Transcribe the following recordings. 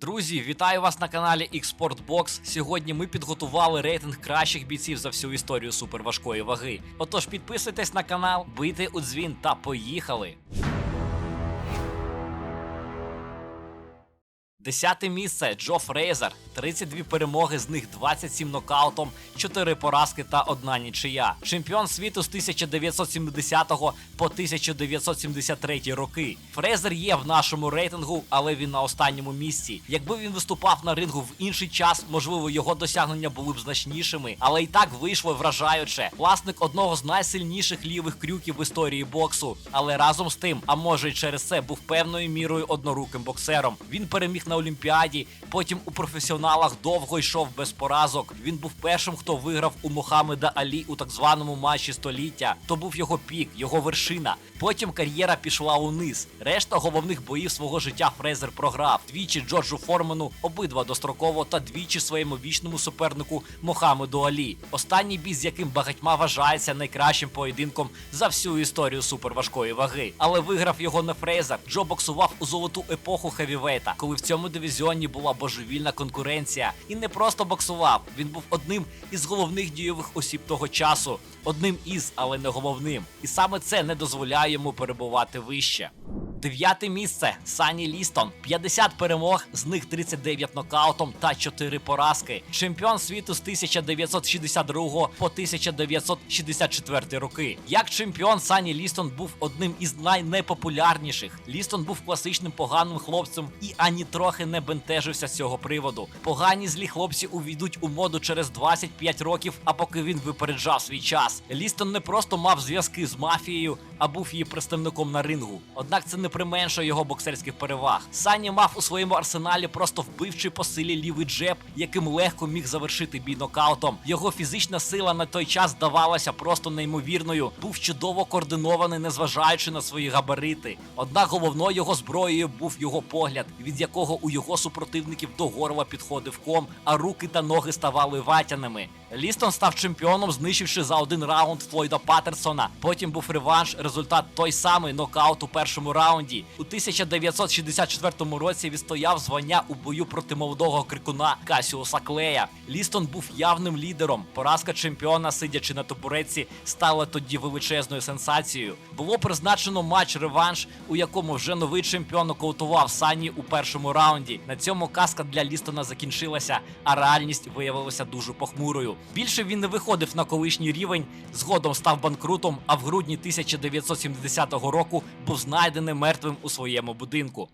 Друзі, вітаю вас на каналі Xportbox. Сьогодні ми підготували рейтинг кращих бійців за всю історію суперважкої ваги. Отож, підписуйтесь на канал, бийте у дзвін та поїхали. Десяте місце Джо Фрейзер. 32 перемоги, з них 27 нокаутом, 4 поразки та одна нічия. Чемпіон світу з 1970 по 1973 роки. Фрейзер є в нашому рейтингу, але він на останньому місці. Якби він виступав на рингу в інший час, можливо, його досягнення були б значнішими, але і так вийшло вражаюче. Власник одного з найсильніших лівих крюків в історії боксу. Але разом з тим, а може й через це був певною мірою одноруким боксером. Він переміг на Олімпіаді, потім у професіоналах довго йшов без поразок. Він був першим, хто виграв у Мохаммеда Алі у так званому матчі століття. То був його пік, його вершина. Потім кар'єра пішла униз. Решта головних боїв свого життя Фрейзер програв. Двічі Джорджу Форману, обидва достроково, та двічі своєму вічному супернику Мохаммеду Алі. Останній бій, з яким багатьма вважається найкращим поєдинком за всю історію суперважкої ваги. Але виграв його не Фрейзер. Джо боксував у золоту епоху хевівейта, коли в цьому дивізіоні була божевільна конкуренція. І не просто боксував. Він був одним із головних дійових осіб того часу, одним із, але не головним. І саме це не дозволяє йому перебувати вище. Дев'яте місце Сані Лістон. 50 перемог, з них 39 нокаутом та 4 поразки. Чемпіон світу з 1962 по 1964 роки. Як чемпіон, Сані Лістон був одним із найнепопулярніших. Лістон був класичним поганим хлопцем і ані трохи не бентежився з цього приводу. Погані злі хлопці увійдуть у моду через 25 років, а поки він випереджав свій час. Лістон не просто мав зв'язки з мафією, а був її представником на рингу. Однак це не применшує його боксерських переваг. Сані мав у своєму арсеналі просто вбивчий по силі лівий джеб, яким легко міг завершити бій нокаутом. Його фізична сила на той час здавалася просто неймовірною. Був чудово координований, незважаючи на свої габарити. Однак головною його зброєю був його погляд, від якого у його супротивників до горла підходив ком, а руки та ноги ставали ватяними. Лістон став чемпіоном, знищивши за один раунд Флойда Паттерсона. Потім був реванш, результат той самий нокаут у першому раунді. У 1964 році відстояв звання у бою проти молодого крикуна Касіуса Клея. Лістон був явним лідером. Поразка чемпіона, сидячи на табуреці, стала тоді величезною сенсацією. Було призначено матч-реванш, у якому вже новий чемпіон нокаутував Сані у першому раунді. На цьому казка для Лістона закінчилася, а реальність виявилася дуже похмурою. Більше він не виходив на колишній рівень, згодом став банкрутом, а в грудні 1970 року був знайдений мертвим у своєму будинку.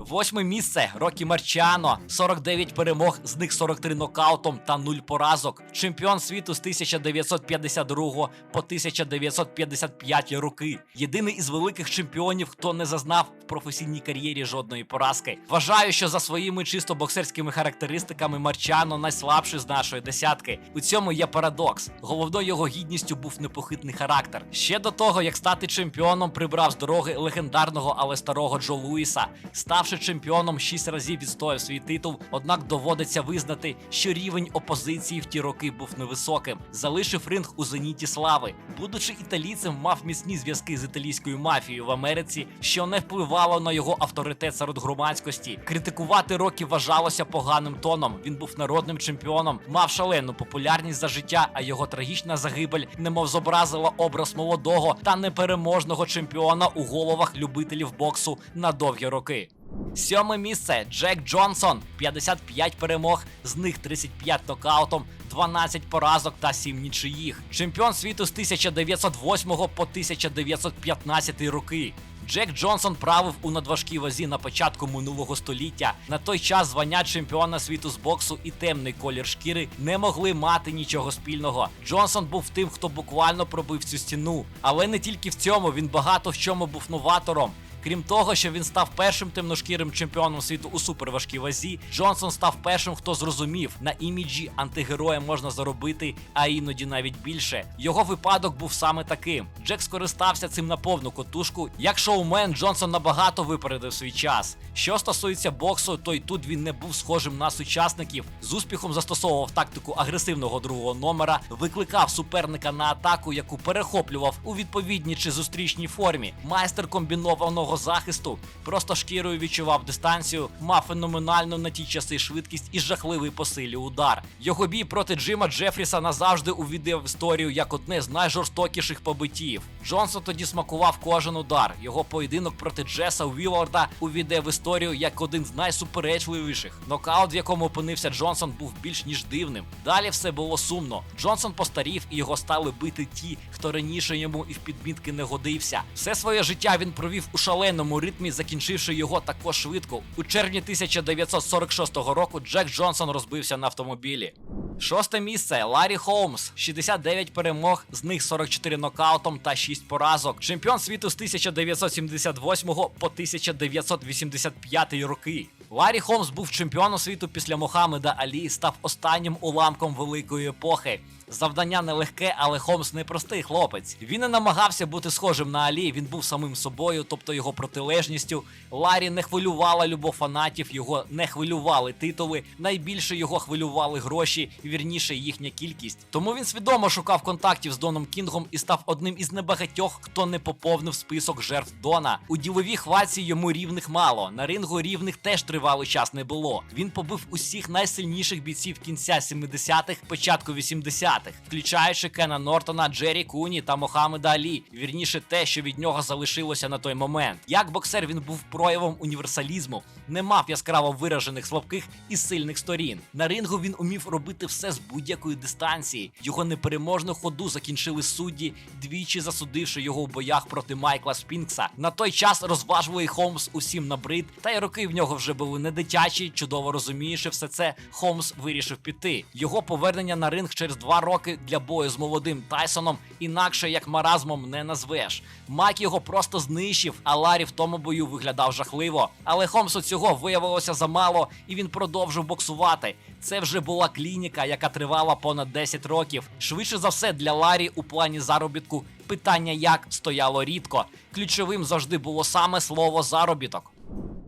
Восьме місце Рокі Марчано, 49 перемог, з них 43 нокаутом та 0 поразок. Чемпіон світу з 1952 по 1955 роки. Єдиний із великих чемпіонів, хто не зазнав в професійній кар'єрі жодної поразки. Вважаю, що за своїми чисто боксерськими характеристиками Марчано найслабший з нашої десятки. У цьому є парадокс. Головною його гідністю був непохитний характер. Ще до того, як стати чемпіоном, прибрав з дороги легендарного, але старого Джо Луїса. Ставши чемпіоном, шість разів відстояв свій титул, однак доводиться визнати, що рівень опозиції в ті роки був невисоким. Залишив ринг у зеніті слави. Будучи італійцем, мав міцні зв'язки з італійською мафією в Америці, що не впливало на його авторитет серед громадськості. Критикувати роки вважалося поганим тоном. Він був народним чемпіоном, мав шалену популярність за життя, а його трагічна загибель немов зобразила образ молодого та непереможного чемпіона у головах любителів боксу на довгі роки. Сьоме місце Джек Джонсон, 55 перемог, з них 35 нокаутом, 12 поразок та 7 нічиїх. Чемпіон світу з 1908 по 1915 роки. Джек Джонсон правив у надважкій вазі на початку минулого століття. На той час звання чемпіона світу з боксу і темний колір шкіри не могли мати нічого спільного. Джонсон був тим, хто буквально пробив цю стіну. Але не тільки в цьому він багато в чому був новатором. Крім того, що він став першим темношкірим чемпіоном світу у суперважкій вазі, Джонсон став першим, хто зрозумів, на іміджі антигероя можна заробити, а іноді навіть більше. Його випадок був саме таким. Джек скористався цим на повну котушку. Як шоумен, Джонсон набагато випередив свій час. Що стосується боксу, то й тут він не був схожим на сучасників. З успіхом застосовував тактику агресивного другого номера, викликав суперника на атаку, яку перехоплював у відповідній чи зустрічній формі. Майстер комбінованого міцного захисту, просто шкірою відчував дистанцію, мав феноменальну на ті часи швидкість і жахливий по силі удар. Його бій проти Джима Джефріса назавжди увійде в історію як одне з найжорстокіших побиттів. Джонсон тоді смакував кожен удар. Його поєдинок проти Джеса Уіларда увійде в історію як один з найсуперечливіших. Нокаут, в якому опинився Джонсон, був більш ніж дивним. Далі все було сумно. Джонсон постарів і його стали бити ті, хто раніше йому і в підмітки не годився. Все своє життя він провів у шаленому ритмі, закінчивши його також швидко. У червні 1946 року Джек Джонсон розбився на автомобілі. Шосте місце Ларі Холмс, 69 перемог, з них 44 нокаутом та 6 поразок. Чемпіон світу з 1978 по 1985 роки. Ларі Холмс був чемпіоном світу після Мохаммеда Алі, став останнім уламком великої епохи. Завдання нелегке, але Холмс не простий хлопець. Він не намагався бути схожим на Алі. Він був самим собою, тобто його протилежністю. Ларі не хвилювала любов фанатів, його не хвилювали титули. Найбільше його хвилювали гроші, вірніше їхня кількість. Тому він свідомо шукав контактів з Доном Кінгом і став одним із небагатьох, хто не поповнив список жертв Дона. У діловій хваці йому рівних мало. На рингу рівних теж тривалий час не було. Він побив усіх найсильніших бійців кінця 70-х, початку 80-х, включаючи Кена Нортона, Джері Куні та Мохаммеда Алі. Вірніше те, що від нього залишилося на той момент. Як боксер він був проявом універсалізму, не мав яскраво виражених слабких і сильних сторін. На рингу він умів робити все з будь-якої дистанції. Його непереможну ходу закінчили судді, двічі засудивши його в боях проти Майкла Спінкса. На той час розважливий Холмс усім набрид, та й роки в нього вже були не дитячі. Чудово розуміючи все це, Холмс вирішив піти. Його повернення на ринг через два роки для бою з молодим Тайсоном інакше як маразмом не назвеш. Майк його просто знищив, а Ларі в тому бою виглядав жахливо. Але Холмсу цього виявилося замало, і він продовжив боксувати. Це вже була клініка, яка тривала понад 10 років. Швидше за все, для Ларі у плані заробітку питання як стояло рідко. Ключовим завжди було саме слово заробіток.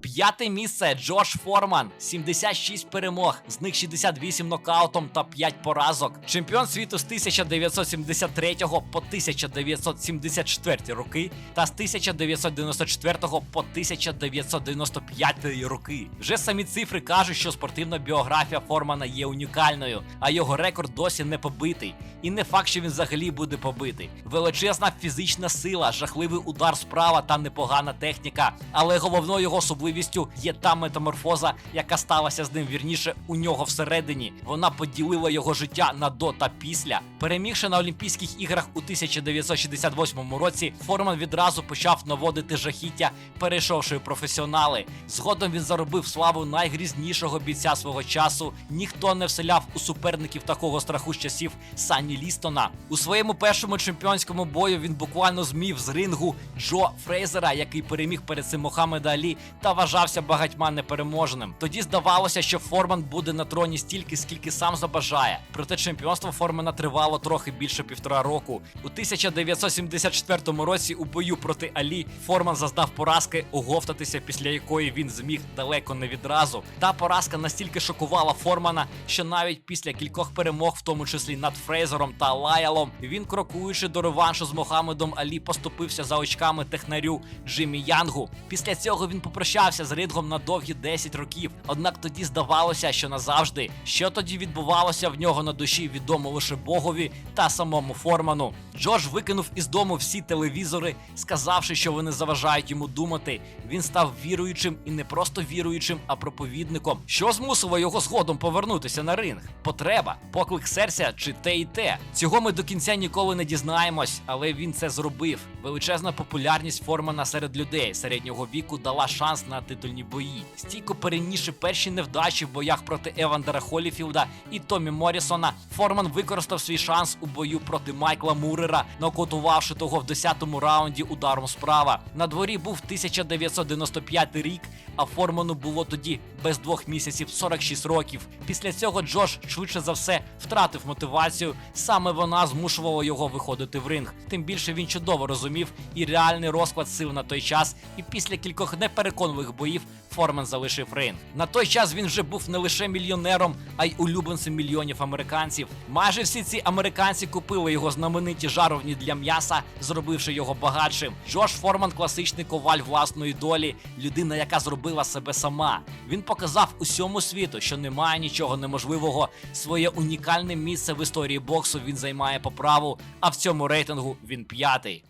П'яте місце Джош Форман, 76 перемог, з них 68 нокаутом та 5 поразок. Чемпіон світу з 1973 по 1974 роки та з 1994 по 1995 роки. Вже самі цифри кажуть, що спортивна біографія Формана є унікальною, а його рекорд досі не побитий. І не факт, що він взагалі буде побитий. Величезна фізична сила, жахливий удар справа та непогана техніка. Але головною його особливістю є та метаморфоза, яка сталася з ним вірніше у нього всередині. Вона поділила його життя на до та після. Перемігши на Олімпійських іграх у 1968 році, Форман відразу почав наводити жахіття, перейшовши професіонали. Згодом він заробив славу найгрізнішого бійця свого часу. Ніхто не вселяв у суперників такого страху з часів Санні Лістона. У своєму першому чемпіонському бою він буквально змів з рингу Джо Фрейзера, який переміг перед цим Мохаммеда Алі та вважався багатьма непереможним. Тоді здавалося, що Форман буде на троні стільки, скільки сам забажає. Проте чемпіонство Формана тривало трохи більше півтора року. У 1974 році у бою проти Алі Форман зазнав поразки, оговтатися, після якої він зміг далеко не відразу. Та поразка настільки шокувала Формана, що навіть після кількох перемог, в тому числі над Фрейзером та Лаялом, він, крокуючи до реваншу з Мохамедом Алі, поступився за очками технарю Джиммі Янгу. Після цього він попрощався з рингом на довгі 10 років. Однак тоді здавалося, що назавжди, що тоді відбувалося в нього на душі, відомо лише Богові та самому Форману. Джордж викинув із дому всі телевізори, сказавши, що вони заважають йому думати. Він став віруючим і не просто віруючим, а проповідником. Що змусило його згодом повернутися на ринг? Потреба, поклик серця чи те і те. Цього ми до кінця ніколи не дізнаємось, але він це зробив. Величезна популярність Формана серед людей середнього віку дала шанс на титульні бої. Стійко перенісши перші невдачі в боях проти Евандера Холіфілда і Томі Морісона. Форман використав свій шанс у бою проти Майкла Мурера, нокотувавши того в 10-му раунді ударом справа. На дворі був 1995 рік, а Форману було тоді без двох місяців 46 років. Після цього Джош швидше за все втратив мотивацію. Саме вона змушувала його виходити в ринг. Тим більше він чудово розумів і реальний розклад сил на той час. І після кількох непереконливих боїв Форман залишив ринг. На той час він вже був не лише мільйонером, а й улюбленцем мільйонів американців. Майже всі ці американці купили його знамениті жаровні для м'яса, зробивши його багатшим. Джош Форман класичний коваль власної долі, людина, яка зробила себе сама. Він показав усьому світу, що немає нічого неможливого. Своє унікальне місце в історії боксу він займає по праву, а в цьому рейтингу він п'ятий.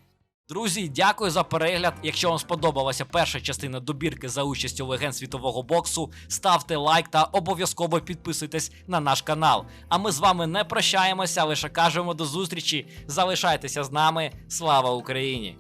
Друзі, дякую за перегляд. Якщо вам сподобалася перша частина добірки за участю легенд світового боксу, ставте лайк та обов'язково підписуйтесь на наш канал. А ми з вами не прощаємося, лише кажемо до зустрічі. Залишайтеся з нами. Слава Україні!